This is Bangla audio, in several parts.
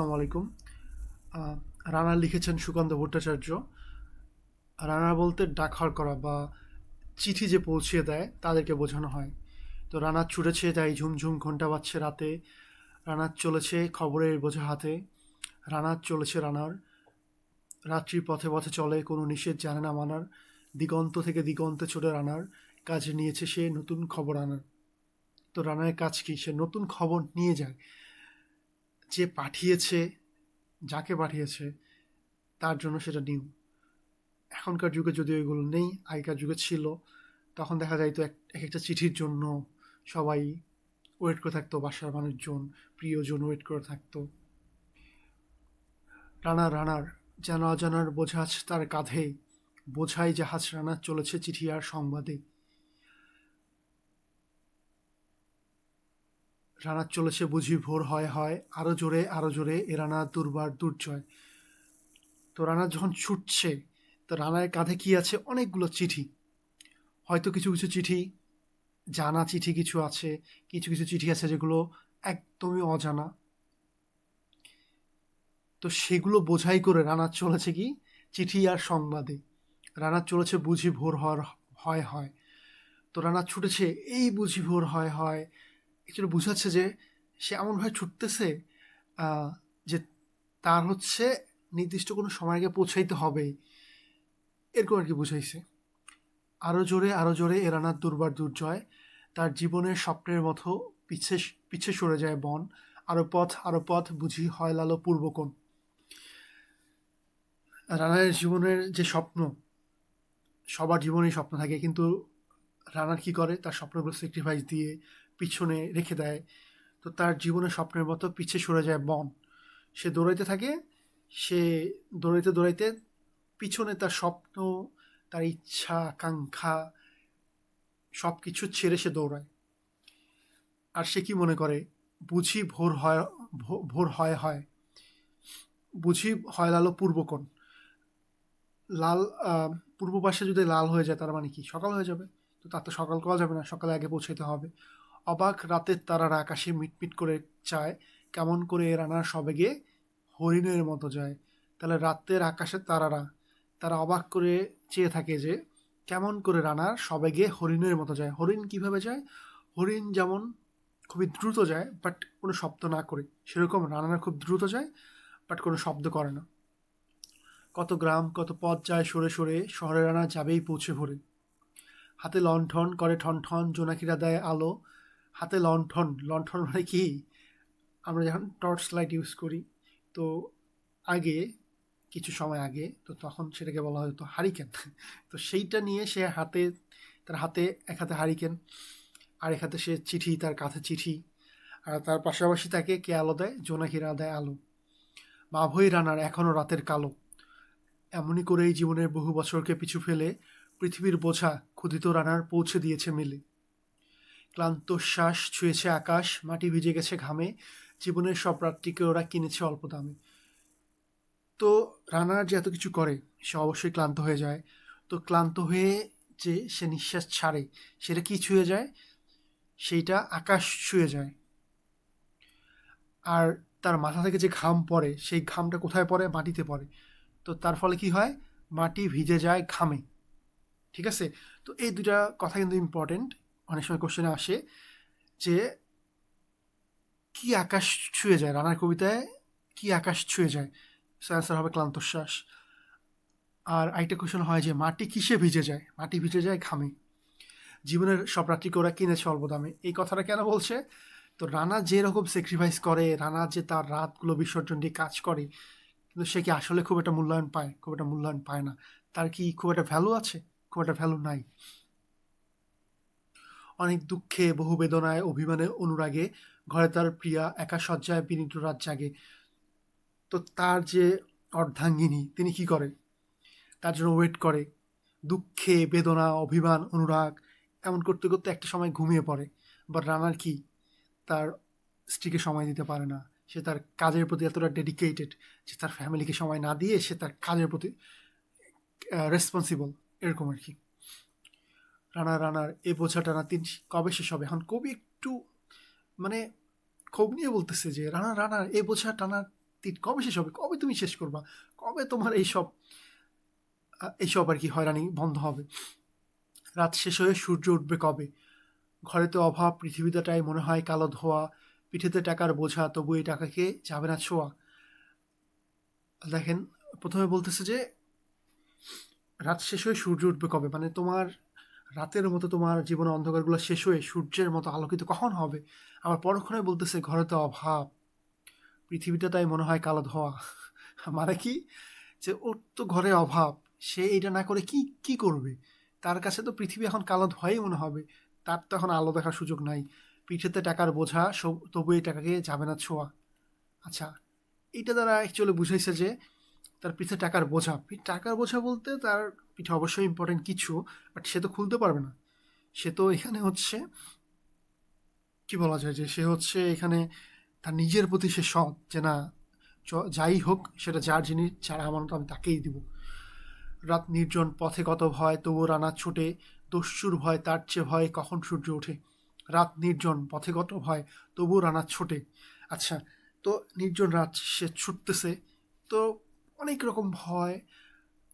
আসসালামু আলাইকুম। রানা লিখেছেন সুকান্ত ভট্টাচার্য। রানা বলতে ডাকঘর করা বা চিঠি যে পৌঁছিয়ে দেয় তাদেরকে বোঝানো হয়। তো রানা ছুটেছে, তাই ঝুমঝুম ঘণ্টা বাজছে রাতে। রানার চলেছে খবরের বোঝা হাতে। রানার চলেছে রানার। রাত্রির পথে পথে চলে, কোনো নিষেধ জানে না মানার। দিগন্ত থেকে দিগন্তে ছোটে রানার। কাজে নিয়েছে সে নতুন খবর আনার। তো রানার কাজ কি? সে নতুন খবর নিয়ে যায়। যে পাঠিয়েছে, যাকে পাঠিয়েছে, তার জন্য সেটা নিউ এখনকার যুগে যদি ওইগুলো নেই, আগেকার যুগে ছিল, তখন দেখা যাইতো এক এক একটা চিঠির জন্য সবাই ওয়েট করে থাকতো, বাসার মানুষজন, প্রিয়জন ওয়েট করে থাকতো। রানার রানার, যেন অজানার বোঝাজ তার কাঁধে, বোঝাই জাহাজ রানার চলেছে চিঠি আর সংবাদে। রানার চলেছে বুঝি ভোর হয় হয় আরও জোরে আরও জোরে এ রানা দুর্বার দুর্জয়। তো রানা যখন ছুটছে, তো রানার কাঁধে কি আছে? অনেকগুলো চিঠি। হয়তো কিছু কিছু চিঠি, জানা চিঠি কিছু আছে, কিছু কিছু চিঠি আছে যেগুলো একদমই অজানা। তো সেগুলো বোঝাই করে রানা চলেছে কি? চিঠি আর সংবাদে। রানা চলেছে বুঝি ভোর হওয়ার হয় হয়। তো রানা ছুটেছে, এই বুঝি ভোর হয় হয় অ্যাকচুয়ালি বোঝাচ্ছে যে সে এমনভাবে ছুটতেছে যে তার হচ্ছে নির্দিষ্ট কোনো সময় আগে পৌঁছাইতে হবে। এরকম আর কি বুঝাইছে। আরও জোরে আরও জোরে এরানার দুর্বার দুর্জয়, তার জীবনের স্বপ্নের মতো পিছে পিছে সরে যায় বন। আরও পথ আরও পথ, বুঝি হয় লালো পূর্বকোণ। রানার জীবনের যে স্বপ্ন, সবার জীবনেই স্বপ্ন থাকে, কিন্তু রানার কি করে? তার স্বপ্নগুলো স্যাক্রিফাইস দিয়ে পিছনে রেখে দেয়। তো তার জীবনের স্বপ্নের মতো পিছে সরে যায় বন সে দৌড়াইতে থাকে, সে দৌড়াইতে দৌড়াইতে পিছনে তার স্বপ্ন, তার ইচ্ছা, আকাঙ্ক্ষা সব কিছু ছেড়ে সে দৌড়ায়। আর সে কি মনে করে? বুঝি ভোর হয় ভোর হয় হয়। বুঝি হয় লালো পূর্বকোণ লাল পূর্ব পাশে যদি লাল হয়ে যায় তার মানে কি? সকাল হয়ে যাবে। তো তার তো সকাল করা যাবে না, সকালে আগে পৌঁছাতে হবে। অবাক রাতের তারারা আকাশে মিটমিট করে চায়, কেমন করে এ রানার সবেগে হরিণের মতো যায়। তাহলে রাতের আকাশের তারারা, তারা অবাক করে চেয়ে থাকে যে, কেমন করে রানার সবেগে হরিণের মতো যায়। হরিণ কীভাবে যায়? হরিণ যেমন খুবই দ্রুত যায় বাট কোনো শব্দ না করে। সেরকম রানারা খুব দ্রুত যায় বাট কোনো শব্দ করে না। কত গ্রাম, কত পথ যায় সরে সরে শহরে রানা যাবেই পৌঁছে ভরে। হাতে লণ্ঠন করে ঠন ঠন জোনাকিরা দেয় আলো হাতে লণ্ঠন লণ্ঠন মানে কি? আমরা যখন টর্চ লাইট ইউজ করি, তো আগে, কিছু সময় আগে, তো তখন সেটাকে বলা হতো হারিকেন তো সেইটা নিয়ে সে হাতে, তার হাতে, এক হাতে হারিকেন আর এক হাতে সে চিঠি, তার কাঁধে চিঠি, আর তার পাশাপাশি তাকে কে আলো দেয়? জোনাকিরা দেয় আলো। মাভই রানার এখনও রাতের কালো। এমনই করেই জীবনের বহু বছরকে পিছু ফেলে পৃথিবীর বোঝা, ক্ষুধিত রানার পৌঁছে দিয়েছে মিলে। ক্লান্ত শ্বাস ছুঁয়েছে আকাশ, মাটি ভিজে গেছে ঘামে, জীবনের সব রাত্রিকে ওরা কিনেছে অল্প দামে। তো রানার যে এত কিছু করে, সে অবশ্যই ক্লান্ত হয়ে যায়। তো ক্লান্ত হয়ে যে সে নিঃশ্বাস ছাড়ে, সেটা কি ছুঁয়ে যায়? সেইটা আকাশ ছুঁয়ে যায়। আর তার মাথা থেকে যে ঘাম পড়ে, সেই ঘামটা কোথায় পড়ে? মাটিতে পড়ে। তো তার ফলে কি হয়? মাটি ভিজে যায় ঘামে। ঠিক আছে? তো এই দুটা কথা কিন্তু ইম্পর্টেন্ট অনেক সময় কোশ্চেনে আসে যে, কি আকাশ ছুঁয়ে যায়? রানার কবিতায় কি আকাশ ছুঁয়ে যায়? অ্যান্সার হবে ক্লান্তশ্বাস আর আরেকটা কোশ্চেন হয় যে, মাটি কিসে ভিজে যায়? মাটি ভিজে যায় ঘামে। জীবনের সব রাত্রিকে ওরা কিনেছে অল্প দামে? এই কথাটা কেন বলছে? তো রানা যেরকম স্যাক্রিফাইস করে, রানা যে তার রাতগুলো বিসর্জন দিয়ে কাজ করে, কিন্তু সে কি আসলে খুব একটা মূল্যায়ন পায়? খুব একটা মূল্যায়ন পায় না। তার কি খুব একটা ভ্যালু আছে? খুব একটা ভ্যালু নাই। অনেক দুঃখে বহু বেদনায় অভিমানে অনুরাগে ঘরে তার প্রিয়া একা শয্যায় বিনীত রাত জাগে। তো তার যে অর্ধাঙ্গিনী, তিনি কি করে তার জন্য ওয়েট করে। দুঃখে, বেদনা, অভিমান, অনুরাগ, এমন করতে করতে একটা সময় ঘুমিয়ে পড়ে। বাট রানার কি? তার স্ত্রীকে সময় দিতে পারে না। সে তার কাজের প্রতি এতটা ডেডিকেটেড যে তার ফ্যামিলিকে সময় না দিয়ে সে তার কাজের প্রতি রেসপন্সিবল এরকম আর কি। রানা রানার, এ বোঝা টানা তিন কবে শেষ হবে? এখন কবি একটু মানে ক্ষোভ নিয়ে বলতেছে যে রানা রানার, এ বোঝা টানা তিন, কবে শেষ হবে? কবে তুমি শেষ করবা? কবে তোমার এইসব এইসব আর কি হয়রানি বন্ধ হবে? রাত শেষ হয়ে সূর্য উঠবে কবে? ঘরে তো অভাব পৃথিবীটাই মনে হয় কালো ধোয়া, পিঠেতে টাকার বোঝা, তবু এই টাকাকে যাবে না ছোঁয়া। দেখেন, প্রথমে বলতেছে যে, রাত শেষ হয়ে সূর্য উঠবে কবে? মানে তোমার রাতের মতো তোমার জীবনের অন্ধকারগুলো শেষ হয়ে সূর্যের মতো আলোকিত কখন হবে? আবার পরক্ষণে বলতেছে, ঘরে তো অভাব। পৃথিবীটা তাই মনে হয় কালো ধোয়া। মানে কি? যে ওর তো ঘরে অভাব। সে এটা না করে কি কি করবে? তার কাছে তো পৃথিবী এখন কালো ধোয়াই মনে হবে। তার তো এখন আলো দেখার সুযোগ নাই। পিঠেতে টাকার বোঝা তবু এই টাকাকে যাবে না ছোঁয়া। আচ্ছা এইটা দ্বারা অ্যাকচুয়ালি বুঝাইছে যে তার পিঠে টাকার বোঝা। টাকার বোঝা বলতে তার পিঠে অবশ্যই ইম্পর্টেন্ট কিছু বাট সে তো খুলতে পারবে না। সে তো এখানে হচ্ছে, কি বলা যায় যে সে হচ্ছে এখানে তার নিজের প্রতি সে সৎ যে না যাই হোক, সেটা যার জিনিস যার আমার আমি তাকেই দিব। রাত নির্জন, পথে কত ভয় তবু রানা ছুটে, দস্যুর ভয়, তার চেয়ে ভয় কখন সূর্য ওঠে? রাত নির্জন, পথে কত ভয় তবু রানা ছোটে। আচ্ছা তো নির্জন রাত সে ছুটতেছে, তো অনেক রকম ভয়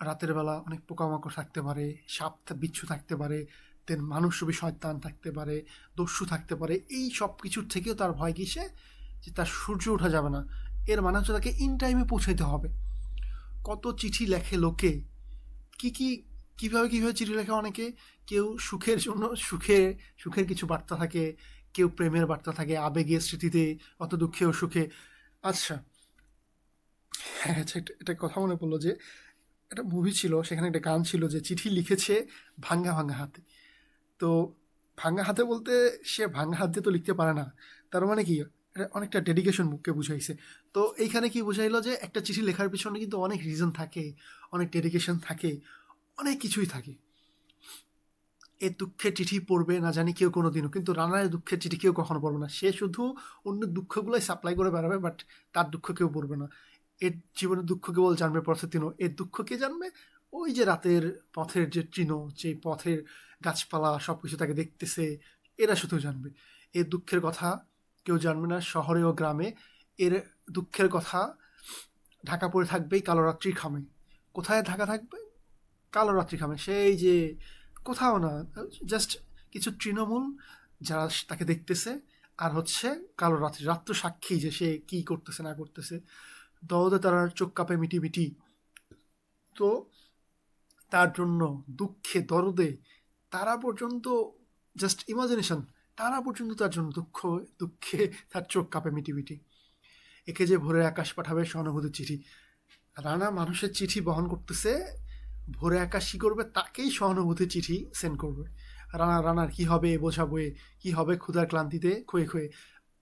রাতের বেলা অনেক পোকামাকড় থাকতে পারে, সাপ বিচ্ছু থাকতে পারে দেন মানুষ রূপী শয়তান থাকতে পারে, দস্যু থাকতে পারে, এই সব কিছুর থেকেও তার ভয় কিসে? যে তার সূর্য ওঠা যাবে না। এর মানে হচ্ছে তাকে ইন টাইমে পৌঁছাইতে হবে। কত চিঠি লেখে লোকে? কি কি, কীভাবে কীভাবে চিঠি লেখে অনেকে? কেউ সুখের জন্য সুখে, সুখের কিছু বার্তা থাকে, কেউ প্রেমের বার্তা থাকে, আবেগের স্মৃতিতে অত দুঃখে ও সুখে। আচ্ছা হ্যাঁ আচ্ছা এটা কথা মনে পড়ল যে একটা মুভি ছিল, সেখানে একটা গান ছিল যে চিঠি লিখেছে ভাঙ্গা ভাঙ্গা হাতে। তো ভাঙ্গা হাতে বলতে সে ভাঙ্গা হাত তো লিখতে পারে না। তার মানে কি? এটা অনেকটা ডেডিকেশন মুখকে বুঝাইছে। তো এইখানে কি বুঝাইলো যে একটা চিঠি লেখার পিছনে কিন্তু অনেক রিজন থাকে, অনেক ডেডিকেশন থাকে, অনেক কিছুই থাকে। এ দুঃখের চিঠি পড়বে না জানি কেউ কোনো দিনও কিন্তু রানার দুঃখের চিঠি কেউ কখনো পড়বে না। সে শুধু অন্য দুঃখগুলোই সাপ্লাই করে বেড়াবে বাট তার দুঃখ কেউ পড়বে না। এর জীবনের দুঃখ কেবল জানবে প্রতিদিনও এর দুঃখ কে জানবে? ওই যে রাতের পথের যে চিহ্ন যে পথের গাছপালা সব কিছু তাকে দেখতেছে, এরা শুধু জানবে। এর দুঃখের কথা কেউ জানবে না, শহরে ও গ্রামে। এর দুঃখের কথা ঢাকা পড়ে থাকবেই কালো রাত্রির খামে। কোথায় ঢাকা থাকবে? কালো রাত্রি খামে। সেই যে কোথাও না জাস্ট কিছু তৃণমূল যারা তাকে দেখতেছে, আর হচ্ছে কালো রাত্রি। রাত্র সাক্ষী যে সে কি করতেছে, না করতেছে। দরদে তার চোখ কাঁপে মিটি মিটি। তো তার জন্য দুঃখে দরদে তারা পর্যন্ত জাস্ট ইমাজিনেশন তারা পর্যন্ত তার জন্য দুঃখ, দুঃখে তার চোখ কাঁপে মিটি মিটি। একে যে ভোরে আকাশ পাঠাবে সহানুভূতির চিঠি। রানা মানুষের চিঠি বহন করতেছে, ভোরে আকাশ কী করবে তাকেই সহানুভূতির চিঠি সেন্ড করবে। রানা, রানার কি হবে বোঝা বয়ে কি হবে ক্ষুধার ক্লান্তিতে, খুয়ে খুয়ে।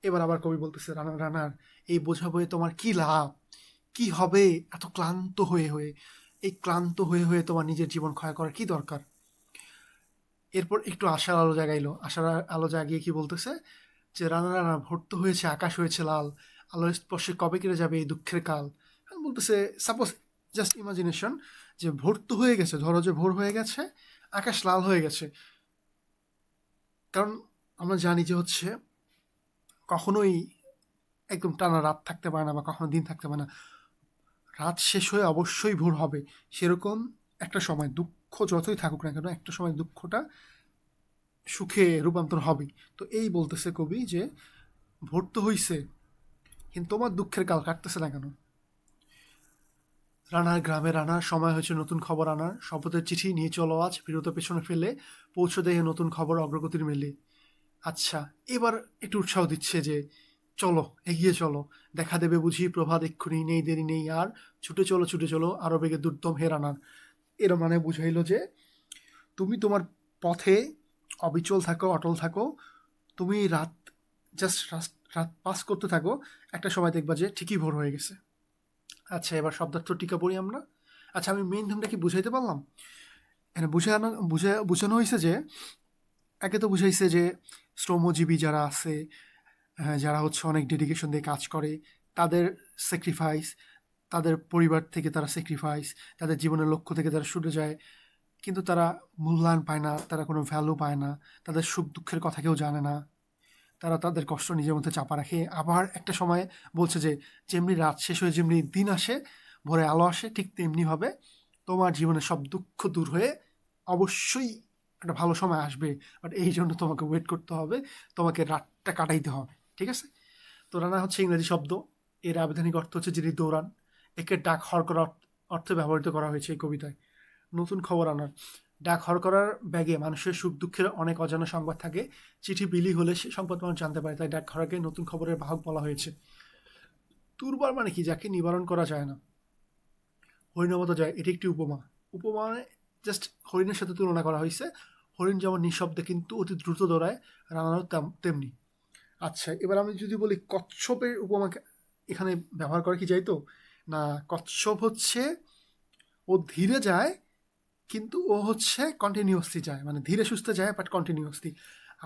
এবার আবার কবি বলতেছে, রানা, রানার, এই বোঝা বয়ে তোমার কি লাভ? কি হবে? এত ক্লান্ত হয়ে হয়ে। এই ক্লান্ত হয়ে হয়ে তোমার নিজের জীবন ক্ষয় করার কি দরকার? এরপর একটু আশার আলো জাগাইলো। আশার আলো জাগিয়ে কি বলতেছে? যে, রানা রানা ভর্ত হয়েছে, আকাশ হয়েছে লাল। আলোর স্পর্শে কবে কেটে যাবে এই দুঃখের কাল? বলতেছে সাপোজ জাস্ট ইমাজিনেশন যে, ভোর তো হয়ে গেছে, ধরো যে, ভোর হয়ে গেছে, আকাশ লাল হয়ে গেছে। কারণ আমরা জানি যে, হচ্ছে, কখনোই একদম টানা রাত থাকতে পারে না বা কখনো দিন থাকতে পারে না। রাত শেষ হয়ে অবশ্যই ভোর হবে। সেরকম একটা সময়, দুঃখ যতই থাকুক না কেন, একটা সময় দুঃখটা সুখে রূপান্তর হবে। তো এই বলতেছে কবি যে, ভোর তো হইছে, কিন্তু তোমার দুঃখের কাল কাটতেছে না কেন? রানার গ্রামে রানার সময় হয়েছে নতুন খবর আনার। শপথের চিঠি নিয়ে চলো আজ, বিরত পেছনে ফেলে, পৌঁছে দেয় নতুন খবর অগ্রগতির মেলে। আচ্ছা এবার একটু উৎসাহ দিচ্ছে যে চলো, এগিয়ে চলো। দেখা দেবে বুঝি, প্রভাত এক্ষুনি নেই, দেরি নেই, আর ছুটে চলো ছুটে চলো, আরও বেগে দুর্দম হে রানার। এর মানে বুঝাইলো যে, তুমি তোমার পথে অবিচল থাকো, অটল থাকো। তুমি রাত জাস্ট রাত পাস করতে থাকো। একটা সময় দেখবা যে, ঠিকই ভোর হয়ে গেছে। আচ্ছা এবার শব্দার্থ টিকা পড়ি আমরা। আচ্ছা আমি মেইন ধুমটা কি বুঝাইতে পারলাম? এখানে বুঝানো, বুঝা, বোঝানো হয়েছে যে, একে তো বুঝাইছে যে, শ্রমজীবী যারা আছে যারা হচ্ছে অনেক ডেডিকেশন দিয়ে কাজ করে, তাদের স্যাক্রিফাইস তাদের পরিবার থেকে তারা স্যাক্রিফাইস তাদের জীবনের লক্ষ্য থেকে তারা ছুটে যায়। কিন্তু তারা মূল্যায়ন পায় না, তারা কোনো ভ্যালু পায় না, তাদের সুখ দুঃখের কথা কেউ জানে না। তারা তাদের কষ্ট নিজের মধ্যে চাপা রাখে। আবার একটা সময় বলছে যে, যেমনি রাত শেষ হয়ে যেমনি দিন আসে, ভোরে আলো আসে, ঠিক তেমনিভাবে তোমার জীবনে সব দুঃখ দূর হয়ে অবশ্যই একটা ভালো সময় আসবে। বাট এই জন্য তোমাকে ওয়েট করতে হবে। তোমাকে রাতটা কাটাইতে হবে। ঠিক আছে? রানা হচ্ছে ইংরেজি শব্দ। এর আবেদনিক অর্থ হচ্ছে যিনি দৌড়ান, একে ডাক হর করার অর্থে ব্যবহৃত করা হয়েছে এই কবিতায়। নতুন খবর আনার। ডাক হর করার ব্যাগে মানুষের সুখ দুঃখের অনেক অজানা সংবাদ থাকে। চিঠি বিলি হলে সে সংবাদ মানুষ জানতে পারে, তাই ডাক হরাকে নতুন খবরের বাহক বলা হয়েছে। দুর্বার মানে কি? যাকে নিবারণ করা যায় না। হরিণমতো যায়। এটি একটি উপমা। উপমা মানে জাস্ট হরিণের সাথে তুলনা করা হয়েছে। হরিণ যেমন নিঃশব্দে কিন্তু অতি দ্রুত দৌড়ায়, রানারও তেমনি। আচ্ছা এবার আমি যদি বলি কচ্ছপের উপমা এখানে ব্যবহার করে কি যাই তো? না, কচ্ছপ হচ্ছে ও ধীরে যায়, কিন্তু ও হচ্ছে কন্টিনিউয়াসলি যায়। মানে ধীরে সুস্থে যায় বাট কন্টিনিউয়াসলি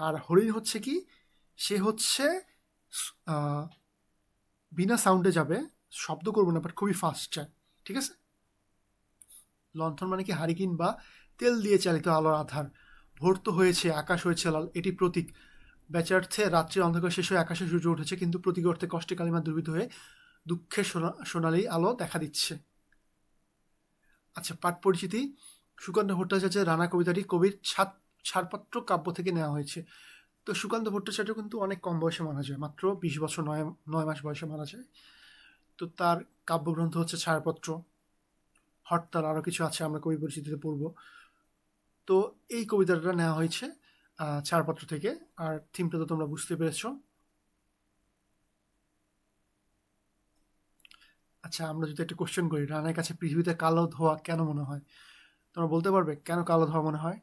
আর হরিণ হচ্ছে কি? সে হচ্ছে বিনা সাউন্ডে যাবে, শব্দ করবে না বাট খুবই ফাস্ট যায়। ঠিক আছে? লণ্ঠন মানে কি হারিকিন বা তেল দিয়ে চালিত আলোর আধার। ভর্ত হয়েছে, আকাশ হয়েছে লাল, এটি প্রতীক। বেচার্থে রাত্রির অন্ধকার শেষ হয়ে আকাশে সূর্য উঠেছে, কিন্তু প্রতীক অর্থে কষ্টে কালিমা দুর্বৃত হয়ে দুঃখের সোনা- সোনালি আলো দেখা দিচ্ছে। আচ্ছা পাঠ পরিচিতি। সুকান্ত ভট্টাচার্যের রানা কবিতাটি কবির ছাদ, ছাড়পত্র কাব্য থেকে নেওয়া হয়েছে। তো সুকান্ত ভট্টাচার্য কিন্তু অনেক কম বয়সে মারা যায়, মাত্র বিশ বছর, নয় নয় মাস বয়সে মারা যায়। তো তার কাব্যগ্রন্থ হচ্ছে ছাড়পত্র। হরতাল আরও কিছু আছে, আমরা কবি পরিচিতিতে পড়ব। তো এই কবিতাটা নেওয়া হয়েছে। ছাড়পত্র থেকে। আর থিমটা তো তোমরা বুঝতে পেরেছ। আচ্ছা আমরা যদি একটা কোশ্চেন করি, রানার কাছে পৃথিবীতে কালো ধোয়া কেন মনে হয়? তোমরা বলতে পারবে, কেন কালো ধোয়া মনে হয়?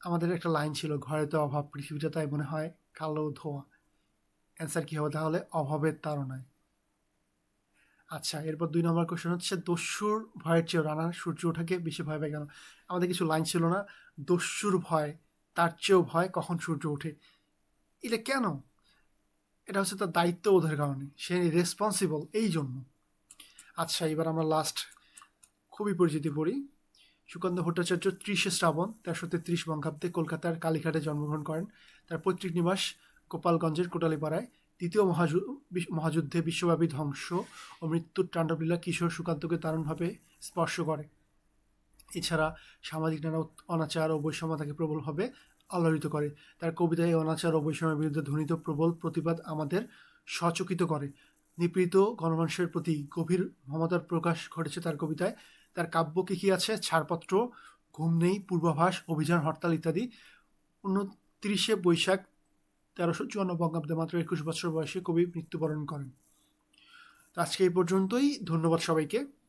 আমাদের একটা লাইন ছিল, ঘরে তো অভাব পৃথিবীটা তাই মনে হয় কালো ধোয়া। অ্যান্সার কি হবে তাহলে? অভাবের তাড়নায়। আচ্ছা এরপর দুই নম্বর কোশ্চেন হচ্ছে, দস্যুর ভয়ের চেয়েও রানা সূর্য ওঠাকে বেশি ভয় পায় কেন? আমাদের কিছু লাইন ছিল না, দস্যুর ভয়, তার চেয়েও ভয় কখন সূর্য ওঠে। এটা কেন? এটা হচ্ছে তার দায়িত্ববোধের কারণে, সে রেসপন্সিবল এই জন্য। আচ্ছা এবার আমরা লাস্ট খুবই পরিচিতি পড়ি। সুকান্ত ভট্টাচার্য ত্রিশে শ্রাবণ, তেরোশো তেত্রিশ বঙ্গাব্দে কলকাতার কালীঘাটে জন্মগ্রহণ করেন। তার পৈতৃক নিবাস গোপালগঞ্জের কোটালীপাড়ায়। দ্বিতীয় মহাযু- বিশ- মহাযুদ্ধে বিশ্বব্যাপী ধ্বংস ও মৃত্যুর তাণ্ডবলীলা কিশোর সুকান্তকে দারুণভাবে স্পর্শ করে। এছাড়া সামাজিক নানা অনাচার ও বৈষম্য তাকে প্রবলভাবে আলোড়িত করে। তার কবিতায় এই অনাচার ও বৈষম্যের বিরুদ্ধে ধ্বনিত প্রবল প্রতিবাদ আমাদের সচকিত করে। নিপীড়িত গণমানুষের প্রতি গভীর মমতার প্রকাশ ঘটেছে তার কবিতায়। তার কাব্য কী কী আছে? ছাড়পত্র, ঘুম নেই, পূর্বাভাস, অভিযান হরতাল ইত্যাদি। উনত্রিশে বৈশাখ তেরোশো চুয়ান্ন বঙ্গাব্দে মাত্র একুশ বছর বয়সে কবি মৃত্যুবরণ করেন। আজকে এই পর্যন্তই। ধন্যবাদ সবাইকে।